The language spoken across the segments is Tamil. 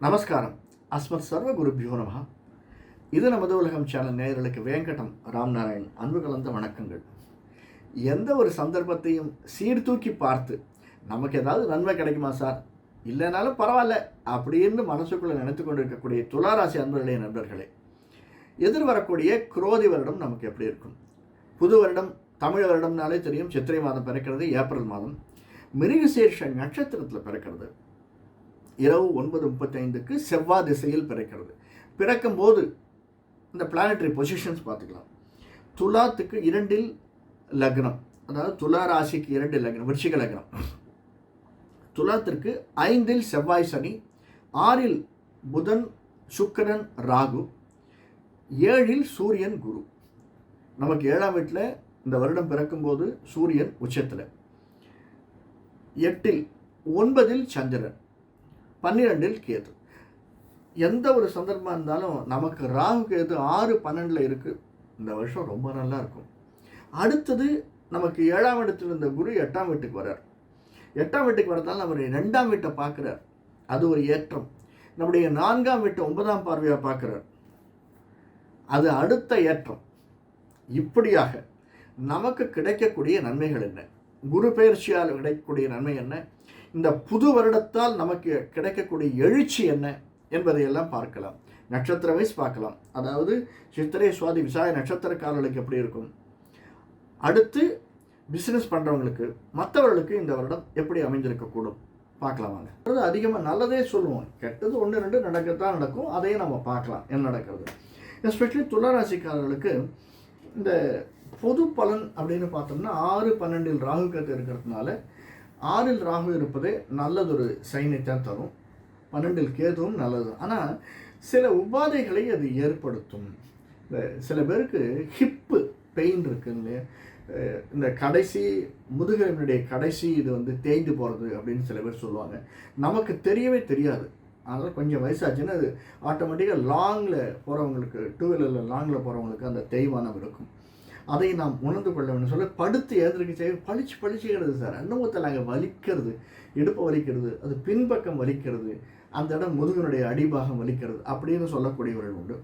நமஸ்காரம். அஸ்மத் சர்வ குருபியோ நமஹ இது நமது உலகம் சேனல் நேயர்களுக்கு வேங்கடம் ராம்நாராயண். அன்பு கலந்த வணக்கங்கள். எந்த ஒரு சந்தர்ப்பத்தையும் சீர்தூக்கி பார்த்து நமக்கு ஏதாவது நன்மை கிடைக்குமா சார்? இல்லைனாலும் பரவாயில்ல அப்படின்னு மனசுக்குள்ளே நினைத்து கொண்டு இருக்கக்கூடிய துளாராசி அன்பர்களே நண்பர்களே. எதிர்வரக்கூடிய குரோதி வருடம் நமக்கு எப்படி இருக்கும்? புது வருடம் தமிழ் வருடம்னாலே தெரியும் சித்திரை மாதம் பிறக்கிறது ஏப்ரல் மாதம். மிருகசீர்ஷ நட்சத்திரத்தில் பிறக்கிறது. இரவு ஒன்பது முப்பத்தைந்துக்கு செவ்வாய் திசையில் பிறக்கிறது. பிறக்கும்போது இந்த பிளானட்ரி பொசிஷன்ஸ் பார்த்துக்கலாம். துலாத்துக்கு இரண்டில் லக்னம். அதாவது துலா ராசிக்கு இரண்டு லக்னம் விருச்சிக லக்னம். துலாத்திற்கு ஐந்தில் செவ்வாய் சனி ஆறில் புதன் சுக்கிரன் ராகு ஏழில் சூரியன் குரு. நமக்கு ஏழாம் வீட்டில் இந்த வருடம் பிறக்கும்போது சூரியன் உச்சத்தில். எட்டில் ஒன்பதில் சந்திரன். பன்னிரெண்டில் கேது. எந்த ஒரு சந்தர்ப்பம் இருந்தாலும் நமக்கு ராகு கேது ஆறு பன்னெண்டில் இருக்குது இந்த வருஷம் ரொம்ப நல்லா இருக்கும். அடுத்தது நமக்கு ஏழாம் இடத்துல இருந்த குரு எட்டாம் வீட்டுக்கு வர்றார். எட்டாம் வீட்டுக்கு வரதால் அவர் ரெண்டாம் வீட்டை பார்க்குறார். அது ஒரு ஏற்றம். நம்முடைய நான்காம் வீட்டை ஒன்பதாம் பார்வையாக பார்க்குறார். அது அடுத்த ஏற்றம். இப்படியாக நமக்கு கிடைக்கக்கூடிய நன்மைகள் என்ன? குரு பயிற்சியால் கிடைக்கக்கூடிய நன்மை என்ன? இந்த புது வருடத்தால் நமக்கு கிடைக்கக்கூடிய எழுச்சி என்ன என்பதையெல்லாம் பார்க்கலாம். நட்சத்திர வைஸ் பார்க்கலாம். அதாவது சித்திரை சுவாதி விசாய நட்சத்திரக்காரர்களுக்கு எப்படி இருக்கும்? அடுத்து பிஸ்னஸ் பண்ணுறவங்களுக்கு மற்றவர்களுக்கு இந்த வருடம் எப்படி அமைஞ்சிருக்கக்கூடும் பார்க்கலாம் வாங்க. அதாவது அதிகமாக நல்லதே சொல்லுவோம். கெட்டது ஒன்று ரெண்டு நடக்கத்தான் நடக்கும். அதையும் நம்ம பார்க்கலாம். என்ன நடக்கிறது? எஸ்பெஷலி துளராசிக்காரர்களுக்கு இந்த பொது பலன் அப்படின்னு பார்த்தோம்னா ஆறு பன்னெண்டில் ராகு கத்து இருக்கிறதுனால ஆறில் ராகு இருப்பதே நல்லதொரு சைனை தான் தரும். பன்னெண்டில் கேதுவும் நல்லது. ஆனால் சில உபாதைகளை அது ஏற்படுத்தும். இந்த சில பேருக்கு ஹிப்பு பெயின் இருக்குங்க இந்த கடைசி முதுகலினுடைய கடைசி இது வந்து தேய்ந்து போகிறது அப்படின்னு சில பேர் சொல்லுவாங்க. நமக்கு தெரியவே தெரியாது. அதனால் கொஞ்சம் வயசாச்சுன்னா அது ஆட்டோமேட்டிக்காக லாங்கில் போகிறவங்களுக்கு டூ வீலரில் லாங்கில் போகிறவங்களுக்கு அந்த தேய்மானம் இருக்கும். அதை நாம் உணர்ந்து கொள்ள வேண்டும். சொல்ல படுத்து எழுந்திருக்க பளிச்சு பளிச்சுக்கிறது சார். அனுபவத்தில் அங்கே வலிக்கிறது இடுப்பு வலிக்கிறது அது பின்பக்கம் வலிக்கிறது அந்த இடம் முதுகனுடைய அடிபாகம் வலிக்கிறது அப்படின்னு சொல்லக்கூடியவர்கள் உண்டு.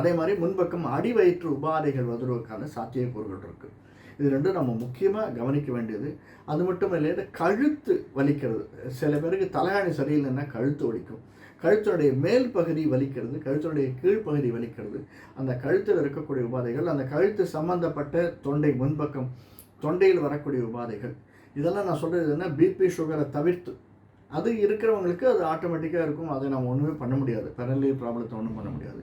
அதே மாதிரி முன்பக்கம் அடி வயிற்று உபாதைகள் வருவதற்கான சாத்தியக்கூறுகள் இருக்குது இது ரெண்டும் நம்ம முக்கியமாக கவனிக்க வேண்டியது. அது மட்டும் இல்லை கழுத்து வலிக்கிறது. சில பேருக்கு தலையாணி சரியில்லைன்னா கழுத்து வலிக்கும். கழுத்தினுடைய மேல் பகுதி வலிக்கிறது கழுத்தினுடைய கீழ்ப்பகுதி வலிக்கிறது. அந்த கழுத்தில் இருக்கக்கூடிய உபாதைகள் அந்த கழுத்து சம்பந்தப்பட்ட தொண்டை முன்பக்கம் தொண்டையில் வரக்கூடிய உபாதைகள். இதெல்லாம் நான் சொல்கிறது என்ன பிபி சுகரை தவிர்த்து. அது இருக்கிறவங்களுக்கு அது ஆட்டோமேட்டிக்காக இருக்கும். அதை நம்ம ஒன்றுமே பண்ண முடியாது. பெரலி ப்ராப்ளத்தை ஒன்றும் பண்ண முடியாது.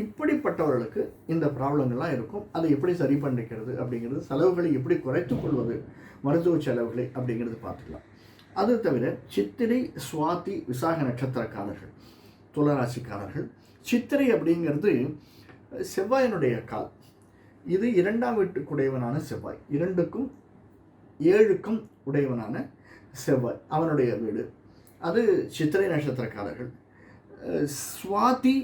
இப்படிப்பட்டவர்களுக்கு இந்த ப்ராப்ளங்கள்லாம் இருக்கும். அதை எப்படி சரி பண்ணிக்கிறது அப்படிங்கிறது செலவுகளை எப்படி குறைத்துக்கொள்வது மருத்துவ செலவுகளை அப்படிங்கிறது பார்த்துக்கலாம். அது தவிர சித்திரை சுவாதி விசாக நட்சத்திரக்காரர்கள் துளராசிக்காரர்கள். சித்திரை அப்படிங்கிறது செவ்வாயினுடைய கால். இது இரண்டாம் வீட்டுக்குடையவனான செவ்வாய். இரண்டுக்கும் ஏழுக்கும் உடையவனான செவ்வாய். அவனுடைய வீடு. அது சித்திரை நட்சத்திரக்காரர்கள். சுவாதி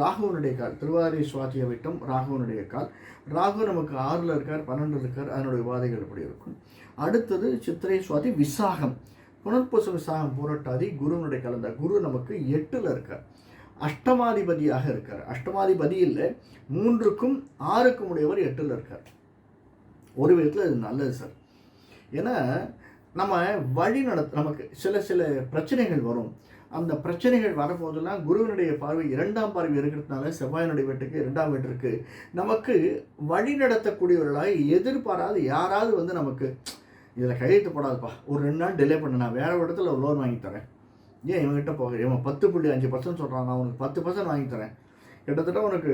ராகுவனுடைய கால். திருவாரி சுவாதியை விட்டம் ராகுவனுடைய கால். ராகு நமக்கு ஆறில் இருக்கார் பன்னெண்டில் இருக்கார். அதனுடைய உபாதைகள் எப்படி இருக்கும். அடுத்தது சித்திரை சுவாதி விசாகம். புனர்பூச விசாகம் பூரட்டாதி குருவனுடைய கலந்த. குரு நமக்கு எட்டில் இருக்கார். அஷ்டமாதிபதியாக இருக்கார். அஷ்டமாதிபதி இல்லை மூன்றுக்கும் ஆறுக்கும் உடையவர் எட்டில் இருக்கார். ஒரு விதத்தில் அது நல்லது சார். ஏன்னா நம்ம வழி நடத்த நமக்கு சில சில பிரச்சனைகள் வரும். அந்த பிரச்சனைகள் வரும்போதெல்லாம் குருவினுடைய பார்வை இரண்டாம் பார்வை இருக்கிறதுனால செவ்வாயினுடைய வீட்டுக்கு இரண்டாம் வீட்டிற்கு நமக்கு வழி நடத்தக்கூடியவர்களாக எதிர்பாராது யாராவது வந்து நமக்கு இதில் கையெழுத்து போடாதுப்பா. ஒரு ரெண்டு நாள் டிலே பண்ண நான் வேறு இடத்துல ஒரு லோன் வாங்கி தரேன். ஏன் இவங்ககிட்ட போக? இவன் பத்து புள்ளி அஞ்சு பர்சன்ட் சொல்கிறான் நான் உனக்கு பத்து பர்சன்ட் வாங்கி தரேன். கிட்டத்தட்ட உனக்கு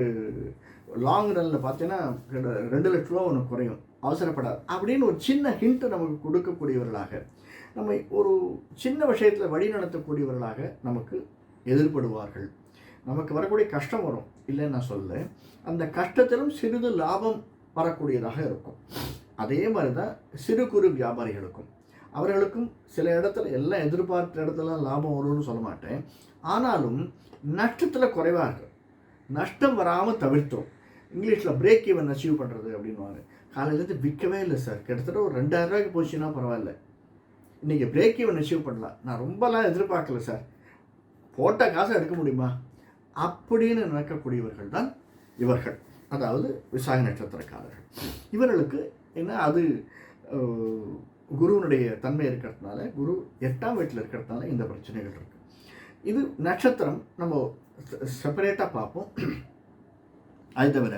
லாங் ரனில் பார்த்தீங்கன்னா கிட்ட ரெண்டு லட்ச ரூபா உனக்கு குறையும். அவசரப்படாது. அப்படின்னு ஒரு சின்ன ஹிண்ட்டை நமக்கு கொடுக்கக்கூடியவர்களாக நம்ம ஒரு சின்ன விஷயத்தில் வழி நடத்தக்கூடியவர்களாக நமக்கு எதிர்படுவார்கள். நமக்கு வரக்கூடிய கஷ்டம் வரும். இல்லைன்னு நான் சொல்ல அந்த கஷ்டத்திலும் சிறிது லாபம் வரக்கூடியதாக இருக்கும். அதே மாதிரி தான் சிறு குறு வியாபாரிகளுக்கும். அவர்களுக்கும் சில இடத்துல எல்லாம் எதிர்பார்த்த இடத்துல லாபம் வரும்னு சொல்ல மாட்டேன். ஆனாலும் நஷ்டத்தில் குறைவாக நஷ்டம் வராமல் தவிர்த்தோம். இங்கிலீஷில் பிரேக் ஈவன் அச்சீவ் பண்ணுறது அப்படின்வாங்க காலையிலேருந்து விற்கவே இல்லை சார் கிட்டத்தட்ட ஒரு ரெண்டாயிரம் ரூபாய்க்கு போச்சுன்னா பரவாயில்ல. இன்றைக்கி பிரேக் ஈவன் அச்சீவ் பண்ணலாம். நான் ரொம்பலாம் எதிர்பார்க்கல சார் போட்ட காசை எடுக்க முடியுமா? அப்படின்னு நினைக்கக்கூடியவர்கள் தான் இவர்கள். அதாவது விசாக நட்சத்திரக்காரர்கள். இவர்களுக்கு ஏன்னா அது குருவனுடைய குருவினுடைய தன்மை இருக்கிறதுனால குரு எட்டாம் வீட்டில் இருக்கிறதுனால இந்த பிரச்சனைகள் இருக்குது இது நட்சத்திரம் நம்ம செப்பரேட்டாக பார்ப்போம். அது தவிர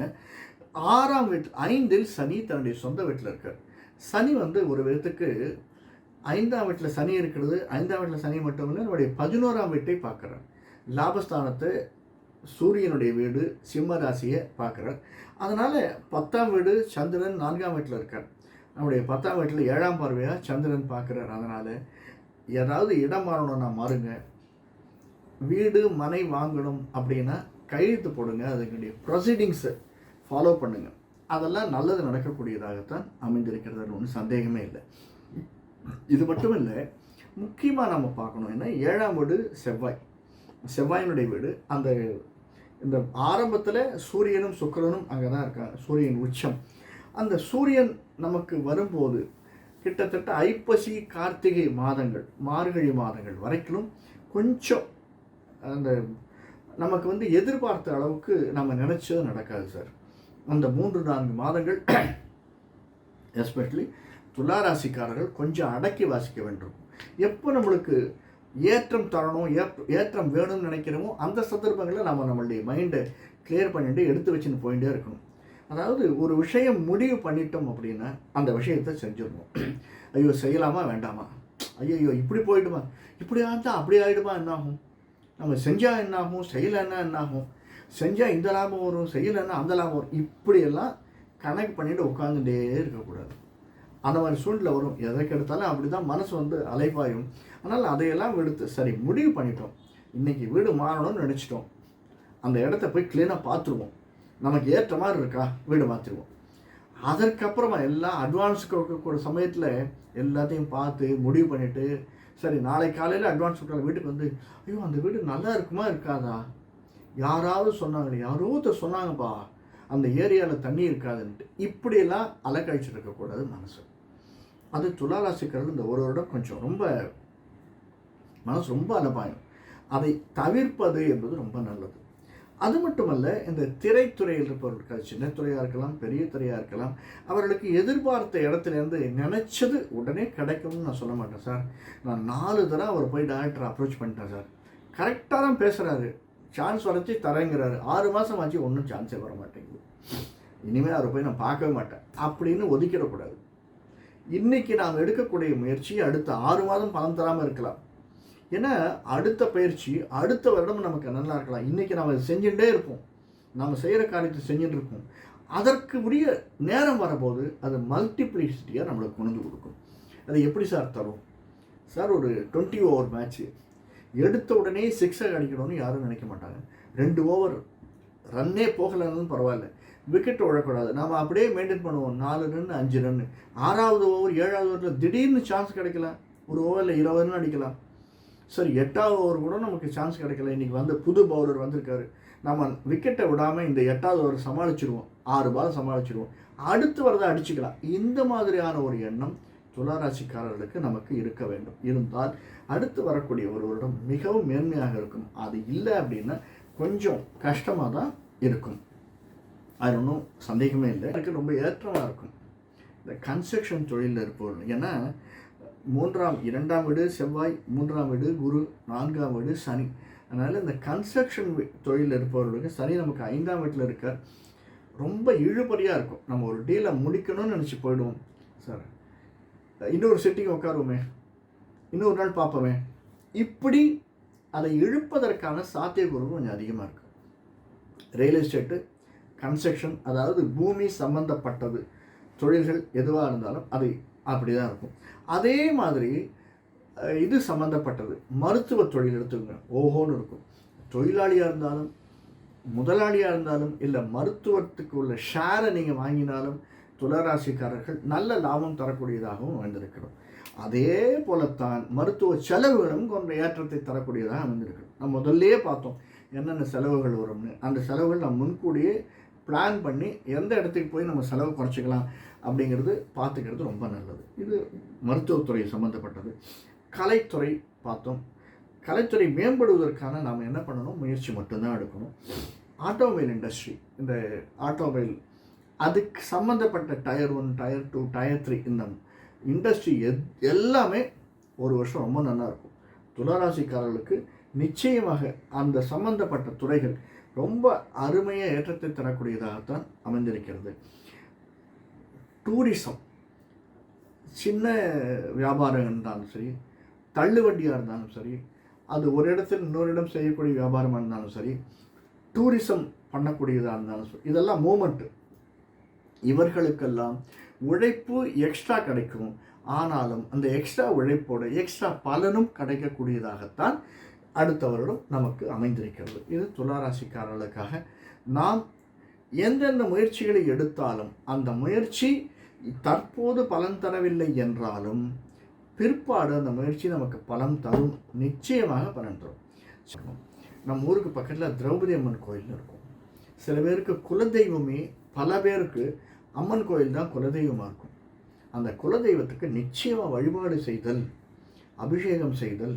ஆறாம் வீட்டில் ஐந்தில் சனி தன்னுடைய சொந்த வீட்டில் இருக்கார். சனி வந்து ஒரு விதத்துக்கு ஐந்தாம் வீட்டில் சனி இருக்கிறது ஐந்தாம் வீட்டில் சனி மட்டும் இல்லை நம்முடைய பதினோராம் வீட்டை பார்க்குறார். லாபஸ்தானத்தை சூரியனுடைய வீடு சிம்ம ராசியை பார்க்குறார். அதனால் பத்தாம் வீடு சந்திரன் நான்காம் வீட்டில் இருக்கார். நம்முடைய பத்தாம் வீட்டில் ஏழாம் பார்வையாக சந்திரன் பார்க்குறார். அதனால் ஏதாவது இடம் மாறணும்னா மாறுங்க. வீடு மனை வாங்கணும் அப்படின்னா கையெழுத்து போடுங்க. அதுக்குடைய ப்ரொசீடிங்ஸை ஃபாலோ பண்ணுங்கள் அதெல்லாம் நல்லது நடக்கக்கூடியதாகத்தான் அமைந்திருக்கிறது. ஒன்றும் சந்தேகமே இல்லை. இது மட்டும் இல்லை முக்கியமாக நம்ம பார்க்கணும். ஏன்னா ஏழாம் வீடு செவ்வாய். செவ்வாயினுடைய வீடு. அந்த இந்த ஆரம்பத்தில் சூரியனும் சுக்கரனும் அங்கே தான் இருக்காங்க சூரியன் உச்சம். அந்த சூரியன் நமக்கு வரும்போது கிட்டத்தட்ட ஐப்பசி கார்த்திகை மாதங்கள் மார்கழி மாதங்கள் வரைக்கும் கொஞ்சம் அந்த நமக்கு வந்து எதிர்பார்த்த அளவுக்கு நம்ம நினச்சது நடக்காது சார். அந்த மூன்று நான்கு மாதங்கள் எஸ்பெஷலி துளாராசிக்காரர்கள் கொஞ்சம் அடக்கி வாசிக்க வேண்டும். எப்போ நம்மளுக்கு ஏற்றம் தரணும் ஏற்றம் வேணும்னு நினைக்கிறோமோ அந்த சந்தர்ப்பங்களில் நம்ம நம்மளுடைய மைண்டை கிளியர் பண்ணிட்டு எடுத்து வச்சுன்னு போயிட்டே இருக்கணும். அதாவது ஒரு விஷயம் முடிவு பண்ணிட்டோம் அப்படின்னா அந்த விஷயத்தை செஞ்சிடணும். ஐயோ செய்யலாமா வேண்டாமா? ஐயோ இப்படி போயிடுமா? இப்படி ஆச்சா அப்படி ஆகிடுமா என்ன ஆகும் நம்ம செஞ்சால் என்ன ஆகும் செய்யலைன்னா என்னாகும்? செஞ்சால் இந்த லாபம் வரும் செய்யலைன்னா அந்த லாபம் வரும். இப்படியெல்லாம் கணக்கு பண்ணிட்டு உட்காந்துட்டே இருக்கக்கூடாது. அந்த மாதிரி சூழ்நிலை வரும். எதை எடுத்தாலும் அப்படி தான் மனசு வந்து அலைவாயும் ஆனால் அதையெல்லாம் எடுத்து சரி முடிவு பண்ணிட்டோம். இன்னைக்கு வீடு மாறணும்னு நினச்சிட்டோம். அந்த இடத்த போய் க்ளீனாக பார்த்துருவோம். நமக்கு ஏற்ற மாதிரி இருக்கா? வீடு மாற்றிடுவோம் அதற்கப்புறமா எல்லாம் அட்வான்ஸ் கொடுக்கக்கூடிய சமயத்தில் எல்லாத்தையும் பார்த்து முடிவு பண்ணிவிட்டு சரி நாளை காலையில் அட்வான்ஸ் கொடுக்குற வீட்டுக்கு வந்து ஐயோ அந்த வீடு நல்லா இருக்குமா இருக்காதா? யாராவது சொன்னாங்களே யாரோ ஒருத்தர் சொன்னாங்கப்பா அந்த ஏரியாவில் தண்ணி இருக்காதுன்ட்டு. இப்படியெல்லாம் அலக்கழிச்சிட்டு இருக்கக்கூடாது மனசு. அது துளாராசிக்காரர்கள் இந்த ஒரு வருடம் கொஞ்சம் ரொம்ப மனசு ரொம்ப அலபாயம் அதை தவிர்ப்பது என்பது ரொம்ப நல்லது. அது மட்டுமல்ல இந்த திரைத்துறையில் இருப்பவர்களுக்கு சின்ன துறையாக இருக்கலாம் பெரிய துறையாக இருக்கலாம் அவர்களுக்கு எதிர்பார்த்த இடத்துலேருந்து நினச்சது உடனே கிடைக்கும்னு நான் சொல்ல மாட்டேன் சார். நான் நாலு தடவை அவர் போய் டாக்டர் அப்ரோச் பண்ணிட்டேன் சார். கரெக்டாக தான் பேசுகிறாரு சான்ஸ் வரைச்சி தரேங்கிறாரு. ஆறு மாதம் ஆச்சு ஒன்றும் சான்ஸே வர மாட்டேங்குது இனிமேல் அவரை போய் நான் பார்க்கவே மாட்டேன். அப்படின்னு ஒதுக்கிடக்கூடாது. இன்னைக்கு நாம் எடுக்கக்கூடிய முயற்சி அடுத்த ஆறு மாதம் பலன் தராமல் இருக்கலாம். ஏன்னா அடுத்த பயிற்சி அடுத்த வருடம் நமக்கு நல்லா இருக்கலாம். இன்றைக்கி நாம் அதை செஞ்சுட்டே இருப்போம். நாம் செய்கிற காரியத்தை செஞ்சுட்டு இருப்போம். அதற்கு உரிய நேரம் வரும்போது அது மல்டிப்ளிசிட்டியாக நம்மளுக்கு கொண்டு கொடுக்கும். அது எப்படி சார் தரும்? சார் ஒரு டுவெண்ட்டி ஓவர் மேட்ச்சு எடுத்த உடனே சிக்ஸர் அடிக்கணும்னு யாரும் நினைக்க மாட்டாங்க. ரெண்டு ஓவர் ரன்னே போகலைன்னு பரவாயில்ல. விக்கெட் விழக்கூடாது நாம் அப்படியே மெயின்டைன் பண்ணுவோம். நாலு ரன் அஞ்சு ரன் ஆறாவது ஓவர் ஏழாவது ஓவரில் திடீர்னு சான்ஸ் கிடைக்கல ஒரு ஓவரில் இருபது ரன் அடிக்கலாம். சரி எட்டாவது ஓவர் கூட நமக்கு சான்ஸ் கிடைக்கல. இன்றைக்கி வந்து புது பவுலர் வந்திருக்காரு. நம்ம விக்கெட்டை விடாமல் இந்த எட்டாவது ஓவர் சமாளிச்சிருவோம். ஆறு பால் சமாளிச்சிருவோம். அடுத்து வரதை அடிச்சுக்கலாம். இந்த மாதிரியான ஒரு எண்ணம் துளாராசிக்காரர்களுக்கு நமக்கு இருக்க வேண்டும். இருந்தால் அடுத்து வரக்கூடிய ஒரு வருடம் மிகவும் மேன்மையாக இருக்கும். அது இல்லை அப்படின்னா கொஞ்சம் கஷ்டமாக தான் இருக்கும். அது ஒன்றும் சந்தேகமே இல்லை. எனக்கு ரொம்ப ஏற்றமாக இருக்கும். இந்த கன்ஸ்ட்ரக்ஷன் தொழிலில் இருப்பவர்கள். ஏன்னா மூன்றாம் இரண்டாம் வீடு செவ்வாய் மூன்றாம் வீடு குரு நான்காம் வீடு சனி. அதனால் இந்த கன்ஸ்ட்ரக்ஷன் தொழிலில் இருப்பவர்களுக்கு சனி நமக்கு ஐந்தாம் வீட்டில் இருக்கார். ரொம்ப இழுபறியாக இருக்கும். நம்ம ஒரு டீலை முடிக்கணும்னு நினச்சி போயிடுவோம். சார் இன்னொரு செட்டிங் உட்காருவோமே. இன்னொரு நாள் பார்ப்போமே. இப்படி அதை இழுப்பதற்கான சாத்தியக்கூறு கொஞ்சம் அதிகமாக இருக்கும் ரியல் எஸ்டேட்டு கன்ஸ்ட்ரக்ஷன் அதாவது பூமி சம்பந்தப்பட்டது தொழில்கள் எதுவாக இருந்தாலும் அது அப்படி தான் இருக்கும். அதே மாதிரி இது சம்மந்தப்பட்டது மருத்துவ தொழில் எடுத்துக்கோங்க. ஓஹோன்னு இருக்கும். தொழிலாளியாக இருந்தாலும் முதலாளியாக இருந்தாலும் இல்லை மருத்துவத்துக்கு உள்ள ஷேரை நீங்கள் வாங்கினாலும் துளராசிக்காரர்கள் நல்ல லாபம் தரக்கூடியதாகவும் அமைந்திருக்கிறோம் அதே போலத்தான் மருத்துவ செலவுகளும் கொண்ட ஏற்றத்தை தரக்கூடியதாக அமைந்திருக்கிறோம் நம்ம முதல்லயே பார்த்தோம் என்னென்ன செலவுகள் வரும்னு. அந்த செலவுகள் நம்ம முன்கூடியே பிளான் பண்ணி எந்த இடத்துக்கு போய் நம்ம செலவு குறைச்சிக்கலாம் அப்படிங்கிறது பார்த்துக்கிறது ரொம்ப நல்லது. இது மருத்துவத்துறை சம்மந்தப்பட்டது கலைத்துறை பார்த்தோம். கலைத்துறை மேம்படுவதற்கான நாம் என்ன பண்ணணும்? முயற்சி மட்டும்தான் எடுக்கணும். ஆட்டோமொபைல் இண்டஸ்ட்ரி இந்த ஆட்டோமொபைல் அதுக்கு சம்மந்தப்பட்ட tyre one tyre two tyre three இந்த இண்டஸ்ட்ரி எத் எல்லாமே ஒரு வருஷம் ரொம்ப நல்லா இருக்கும். துளாராசிக்காரர்களுக்கு நிச்சயமாக அந்த சம்மந்தப்பட்ட துறைகள் ரொம்ப அருமையாக ஏற்றத்தை தரக்கூடியதாகத்தான் அமைந்திருக்கிறது. டூரிசம் சின்ன வியாபாரம் இருந்தாலும் சரி தள்ளுவண்டியாக இருந்தாலும் சரி அது ஒரு இடத்தில் இன்னொரு இடம் செய்யக்கூடிய வியாபாரமாக இருந்தாலும் சரி டூரிசம் பண்ணக்கூடியதாக இருந்தாலும் சரி இதெல்லாம் மூமெண்ட்டு இவர்களுக்கெல்லாம் உழைப்பு எக்ஸ்ட்ரா கிடைக்கும். ஆனாலும் அந்த எக்ஸ்ட்ரா உழைப்போட எக்ஸ்ட்ரா பலனும் கிடைக்கக்கூடியதாகத்தான் அடுத்த வருடம் நமக்கு அமைந்திருக்கிறது. இது துளாராசிக்காரர்களுக்காக. நாம் எந்தெந்த முயற்சிகளை எடுத்தாலும் அந்த முயற்சி தற்போது பலன் தரவில்லை என்றாலும் பிற்பாடு அந்த முயற்சி நமக்கு பலன் தரும். நிச்சயமாக பலன் தரும். நம்ம ஊருக்கு பக்கத்தில் திரௌபதி அம்மன் கோயில் இருக்கும். சில பேருக்கு குலதெய்வமே பல பேருக்கு அம்மன் கோயில் தான் குலதெய்வமாக இருக்கும். அந்த குலதெய்வத்துக்கு நிச்சயமாக வழிபாடு செய்தல் அபிஷேகம் செய்தல்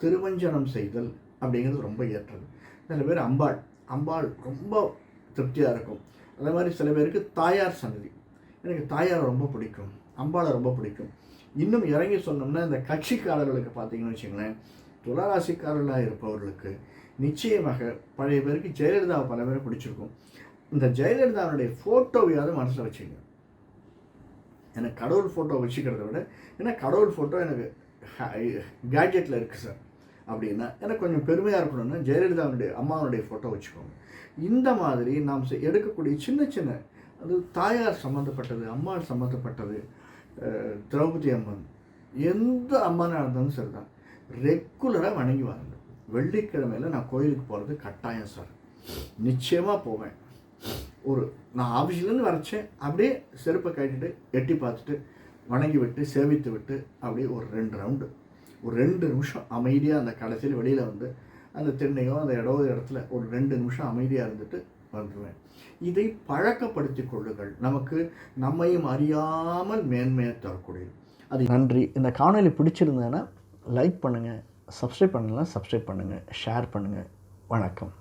திருமஞ்சனம் செய்தல் அப்படிங்கிறது ரொம்ப ஏற்றது. சில பேர் அம்பாள் அம்பாள் ரொம்ப திருப்தியாக இருக்கும். அதே மாதிரி சில பேருக்கு தாயார் சன்னதி. எனக்கு தாயார் ரொம்ப பிடிக்கும் அம்பாளை ரொம்ப பிடிக்கும். இன்னும் இறங்கி சொன்னோம்னா இந்த கட்சிக்காரர்களுக்கு பார்த்தீங்கன்னு வச்சுங்களேன் துளராசிக்காரர்களாக இருப்பவர்களுக்கு நிச்சயமாக பழைய பேருக்கு ஜெயலலிதாவை பல பேரை பிடிச்சிருக்கும். இந்த ஜெயலலிதாவுடைய ஃபோட்டோவையாவது மனசில் வச்சுங்க. எனக்கு கடவுள் ஃபோட்டோ வச்சுக்கிறத விட ஏன்னா கடவுள் ஃபோட்டோ எனக்கு கேட்ஜெட்டில் இருக்குது சார். அப்படின்னா எனக்கு கொஞ்சம் பெருமையாக இருக்கணும்னா ஜெயலலிதாவுடைய அம்மாவுடைய ஃபோட்டோ வச்சுக்கோங்க. இந்த மாதிரி நாம் எடுக்கக்கூடிய சின்ன சின்ன அது தாயார் சம்மந்தப்பட்டது அம்மாள் சம்மந்தப்பட்டது திரௌபதி அம்மன் எந்த அம்மனாக இருந்தாலும் சரி தான் ரெகுலராக வணங்கி வாங்க வெள்ளிக்கிழமையில் நான் கோயிலுக்கு போகிறது கட்டாயம் சார். நிச்சயமாக போவேன். ஒரு நான் ஆஃபீஸ்லேருந்து வரைச்சேன். அப்படியே செருப்பை கட்டிட்டு எட்டி பார்த்துட்டு வணங்கி விட்டு சேவித்து விட்டு அப்படியே ஒரு ரெண்டு ரவுண்டு ஒரு ரெண்டு நிமிஷம் அமைதியாக அந்த கடைசியில் வெளியில் வந்து அந்த திண்ணையோ அந்த இடோ இடத்துல ஒரு ரெண்டு நிமிஷம் அமைதியாக இருந்துட்டு வந்துடுவேன் இதை பழக்கப்படுத்தி கொள்ளுங்கள். நமக்கு நம்மையும் அறியாமல் மேன்மையை தரக்கூடியது. அது நன்றி. இந்த காணொலி பிடிச்சிருந்தேன்னா லைக் பண்ணுங்கள் சப்ஸ்கிரைப் பண்ணலாம் சப்ஸ்கிரைப் பண்ணுங்கள் ஷேர் பண்ணுங்கள் வணக்கம்.